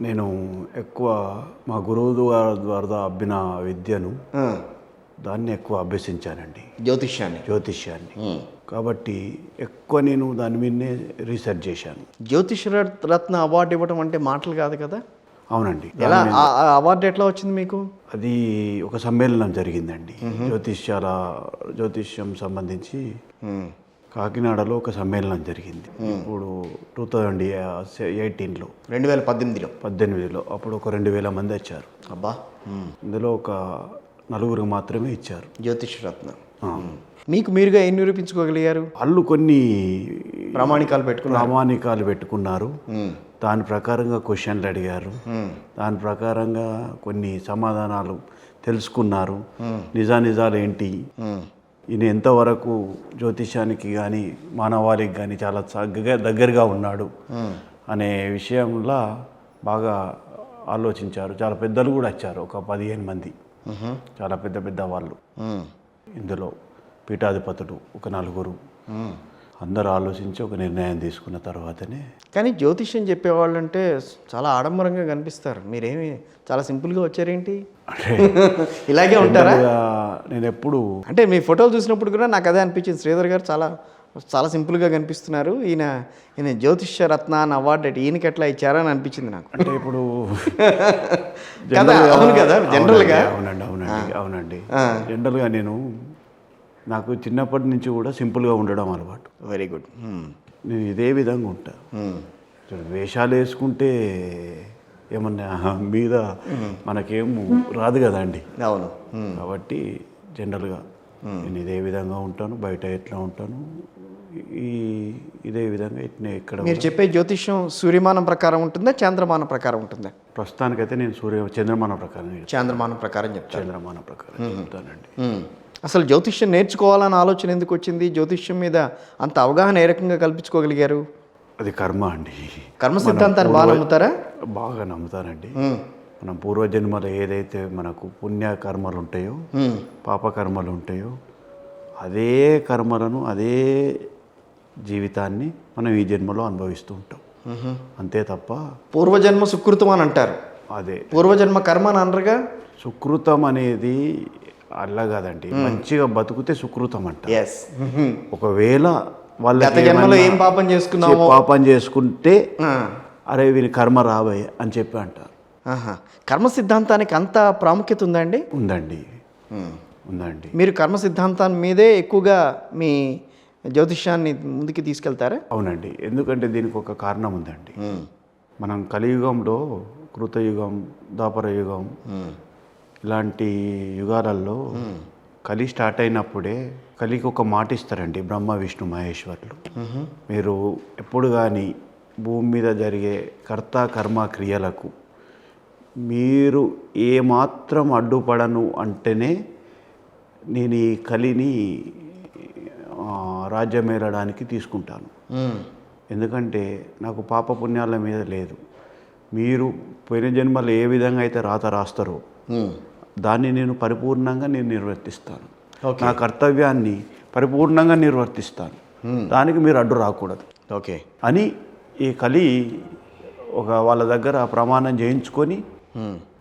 నేను ఎక్కువ మా గురువు ద్వారా ద్వారా అబ్బిన విద్యను దాన్ని ఎక్కువ అభ్యసించానండి. జ్యోతిష్యాన్ని. జ్యోతిష్యాన్ని. కాబట్టి ఎక్కువ నేను దాని మీదనే రీసెర్చ్ చేశాను. జ్యోతిష రత్న అవార్డు ఇవ్వడం అంటే మాటలు కాదు కదా? అవునండి. ఎలా? అవార్డు ఎట్లా వచ్చింది మీకు? అది ఒక సమ్మేళనం జరిగిందండి. జ్యోతిష్యాల జ్యోతిష్యం సంబంధించి కాకినాడలో ఒక సమ్మేళనం జరిగింది. ఇప్పుడు టూ థౌజండ్ ఎయిటీన్లో. రెండు వేల పద్దెనిమిదిలో. పద్దెనిమిదిలో. అప్పుడు ఒక రెండు వేల మంది వచ్చారు. అబ్బా. ఇందులో ఒక నలుగురు మాత్రమే ఇచ్చారు. జ్యోతిష రత్న. ఆ. మీకు మీరుగా ఏం నిరూపించుకోగలిగారు? వాళ్ళు కొన్ని ప్రామాణికాలు పెట్టుకున్నారు. ప్రామాణికాలు పెట్టుకున్నారు. దాని ప్రకారంగా క్వశ్చన్లు అడిగారు. దాని ప్రకారంగా కొన్ని సమాధానాలు తెలుసుకున్నారు. నిజానిజాలు ఏంటి? ఈయన ఎంతవరకు జ్యోతిషానికి కానీ మానవాళికి కానీ చాలా చక్కగా దగ్గరగా ఉన్నాడు అనే విషయంలో బాగా ఆలోచించారు. చాలా పెద్దలు కూడా వచ్చారు ఒక పదిహేను మంది. చాలా పెద్ద పెద్ద వాళ్ళు. ఇందులో పీఠాధిపతులు ఒక నలుగురు. అందరూ ఆలోచించి ఒక నిర్ణయం తీసుకున్న తర్వాతనే కానీ జ్యోతిష్యం చెప్పేవాళ్ళు అంటే చాలా ఆడంబరంగా కనిపిస్తారు. మీరేమి చాలా సింపుల్గా వచ్చారేంటి? అంటే ఇలాగే ఉంటారా? నేను ఎప్పుడు అంటే మీ ఫోటోలు చూసినప్పుడు కూడా నాకు అదే అనిపించింది. శ్రీధర్ గారు చాలా చాలా సింపుల్గా కనిపిస్తున్నారు. ఈయన ఈయన జ్యోతిష్య రత్న అని అవార్డు అంటే ఈయనకి ఎట్లా ఇచ్చారని అనిపించింది నాకు. అంటే ఇప్పుడు కదా, అవును కదా, జనరల్గా. అవునండి అవునండి అవునండి. జనరల్గా నేను నాకు చిన్నప్పటి నుంచి కూడా సింపుల్గా ఉండడం అలవాటు. Very good. నేను ఇదే విధంగా ఉంటా. వేషాలు వేసుకుంటే ఏమన్నా మీద మనకేం రాదు కదా అండి. అవును. కాబట్టి జనరల్గా నేను ఇదే విధంగా ఉంటాను బయట ఎట్లా ఉంటాను ఈ ఇదే విధంగా ఇట్నే ఇక్కడ మీరు చెప్పే జ్యోతిష్యం సూర్యమానం ప్రకారం ఉంటుందా చంద్రమానం ప్రకారం ఉంటుందా? ప్రస్తుతానికైతే నేను సూర్య చంద్రమాన ప్రకారం చెప్తాను. చంద్రమానం ప్రకారం చెప్తారు చంద్రమాన ప్రకారం చెప్తానండి. అసలు జ్యోతిష్యం నేర్చుకోవాలన్న ఆలోచన ఎందుకు వచ్చింది? జ్యోతిష్యం మీద అంత అవగాహన ఏ రకంగా కల్పించుకోగలిగారు? అది కర్మ అండి. కర్మ సిద్ధాంతాన్ని బాగా నమ్ముతారా? బాగా నమ్ముతానండి. మనం పూర్వజన్మలో ఏదైతే మనకు పుణ్య కర్మలు ఉంటాయో పాప కర్మలు ఉంటాయో అదే కర్మలను అదే జీవితాన్ని మనం ఈ జన్మలో అనుభవిస్తూ ఉంటాం. అంతే తప్ప పూర్వజన్మ సుకృతం అని అంటారు. అదే. పూర్వజన్మ కర్మ అని అనరుగా? సుకృతం అనేది అలా కాదండి. మంచిగా బతుకుతే సుకృతం అంట. ఎస్ ఒకవేళ వాళ్ళ జన్మలో ఏం పాపం చేసుకున్నామో? పాపం చేసుకుంటే. అరే వీని కర్మ రాబోయే అని చెప్పి అంటారు ఆహా. కర్మ సిద్ధాంతానికి అంత ప్రాముఖ్యత ఉందా అండి ఉందండి ఉందండి. మీరు కర్మ సిద్ధాంతాన్ని మీదే ఎక్కువగా మీ జ్యోతిష్యాన్ని ముందుకు తీసుకెళ్తారా? అవునండి. ఎందుకంటే దీనికి ఒక కారణం ఉందండి. మనం కలియుగంలో కృతయుగం దాపర యుగం ఇలాంటి యుగాలలో కలి స్టార్ట్ అయినప్పుడే కలికి ఒక మాట ఇస్తారండి బ్రహ్మ విష్ణు మహేశ్వరులు. మీరు ఎప్పుడు కానీ భూమి మీద జరిగే కర్త కర్మ క్రియలకు మీరు ఏమాత్రం అడ్డుపడను అంటేనే నేను ఈ కలిని రాజ్యమేలడానికి తీసుకుంటాను. ఎందుకంటే నాకు పాప పుణ్యాల మీద లేదు. మీరు పోయిన జన్మలో ఏ విధంగా అయితే రాత రాస్తారో దాన్ని నేను పరిపూర్ణంగా నేను నిర్వర్తిస్తాను. నా కర్తవ్యాన్ని పరిపూర్ణంగా నిర్వర్తిస్తాను. దానికి మీరు అడ్డు రాకూడదు. ఓకే. అని ఈ కలి ఒక వాళ్ళ దగ్గర ప్రమాణం చేయించుకొని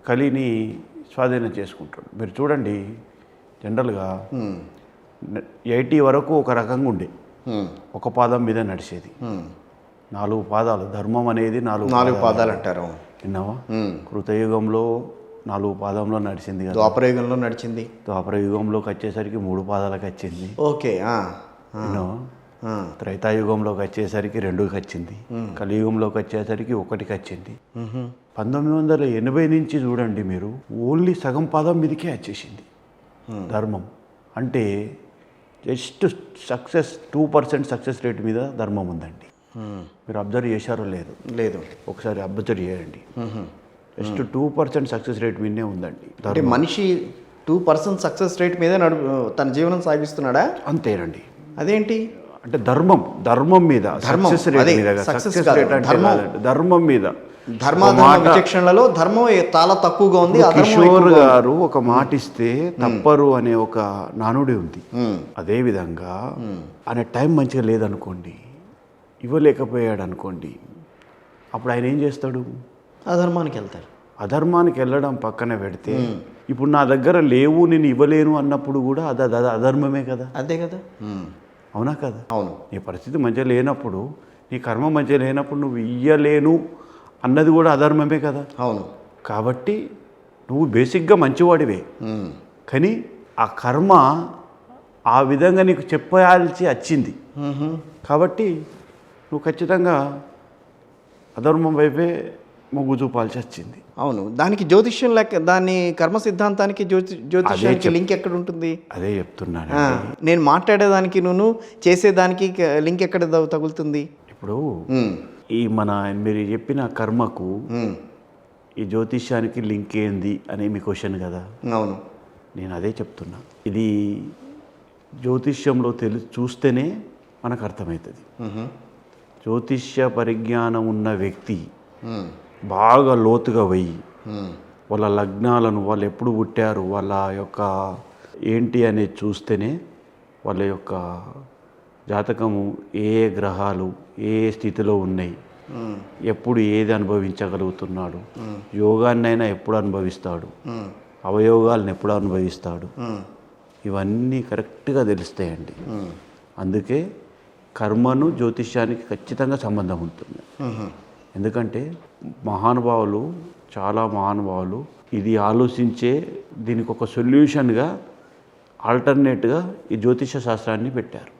కలిని స్వాధీనం చేసుకుంటాడు. మీరు చూడండి జనరల్గా ఎయిటీ వరకు ఒక రకంగా ఉండే. ఒక పాదం మీద నడిచేది. నాలుగు పాదాలు ధర్మం అనేది నాలుగు నాలుగు పాదాలు. అంటారు. విన్నావా? కృతయుగంలో నాలుగు పాదంలో నడిచింది కదా. ద్వాపరయుగంలో నడిచింది. ద్వాపర యుగంలోకి వచ్చేసరికి మూడు పాదాలకు వచ్చింది. ఓకే. త్రైతాయుగంలోకి వచ్చేసరికి రెండుకి వచ్చింది. కలియుగంలోకి వచ్చేసరికి ఒకటికి వచ్చింది. పంతొమ్మిది వందల ఎనభై నుంచి చూడండి మీరు ఓన్లీ సగం పాదం మీదకే వచ్చేసింది ధర్మం. అంటే just success two percent success rate మీద ధర్మం ఉందండి. మీరు అబ్జర్వ్ చేశారో లేదు. లేదు. ఒకసారి అబ్జర్వ్ చేయండి. Just two percent success rate మీదనే ఉందండి. అంటే మనిషి టూ పర్సెంట్ సక్సెస్ రేట్ మీద నడు తన జీవనం సాగిస్తున్నాడా? అంతేనండి. అంటే అంటే ధర్మం ధర్మం మీద ధర్మం, సక్సెస్ రేట్ మీద సక్సెస్ రేట్ అంటే ధర్మం. మీద. విచక్షణలలో ధర్మం చాలా తక్కువగా ఉంది కిషోర్. గారు ఒక మాట ఇస్తే తప్పరు అనే ఒక నానుడి ఉంది. అదే విధంగా ఆయన టైం మంచిగా లేదనుకోండి ఇవ్వలేకపోయాడు అనుకోండి అప్పుడు ఆయన ఏం చేస్తాడు? అధర్మానికి వెళ్తారు. అధర్మానికి వెళ్ళడం పక్కన పెడితే ఇప్పుడు నా దగ్గర లేవు నేను ఇవ్వలేను అన్నప్పుడు కూడా అది అది అధర్మమే కదా. అంతే కదా? అవునా కదా? అవును. నీ పరిస్థితి మంచిగా లేనప్పుడు నీ కర్మ మంచిగా లేనప్పుడు నువ్వు ఇయ్యలేను అన్నది కూడా అధర్మమే కదా. అవును. కాబట్టి నువ్వు బేసిక్గా మంచివాడివే. కానీ ఆ కర్మ ఆ విధంగా నీకు చెప్పాల్సి వచ్చింది. కాబట్టి నువ్వు ఖచ్చితంగా అధర్మం వైపే మొగ్గు చూపాల్సి వచ్చింది. అవును. దానికి జ్యోతిష్యం లెక్క దాని కర్మ సిద్ధాంతానికి జ్యోతి జ్యోతిష్యానికి లింక్ ఎక్కడ ఉంటుంది? అదే చెప్తున్నాను నేను మాట్లాడేదానికి నువ్వు చేసేదానికి లింక్ ఎక్కడ తగులుతుంది? ఇప్పుడు ఈ మన మీరు చెప్పిన కర్మకు ఈ జ్యోతిష్యానికి లింక్ ఏంది అనే మీ క్వశ్చన్ కదా? అవును. నేను అదే చెప్తున్నా. ఇది జ్యోతిష్యంలో తెలి చూస్తేనే మనకు అర్థమవుతుంది. జ్యోతిష్య పరిజ్ఞానం ఉన్న వ్యక్తి బాగా లోతుగా పోయి వాళ్ళ లగ్నాలను వాళ్ళు ఎప్పుడు పుట్టారు వాళ్ళ యొక్క ఏంటి అనేది చూస్తేనే వాళ్ళ యొక్క జాతకము ఏ గ్రహాలు ఏ ఏ స్థితిలో ఉన్నాయి ఎప్పుడు ఏది అనుభవించగలుగుతున్నాడు యోగాన్నైనా ఎప్పుడు అనుభవిస్తాడు అవయోగాలను ఎప్పుడు అనుభవిస్తాడు ఇవన్నీ కరెక్ట్గా తెలుస్తాయండి. అందుకే కర్మను జ్యోతిష్యానికి ఖచ్చితంగా సంబంధం ఉంటుంది. ఎందుకంటే మహానుభావులు చాలా మహానుభావులు ఇది ఆలోచించే దీనికి ఒక సొల్యూషన్గా ఆల్టర్నేట్గా ఈ జ్యోతిష శాస్త్రాన్ని పెట్టారు.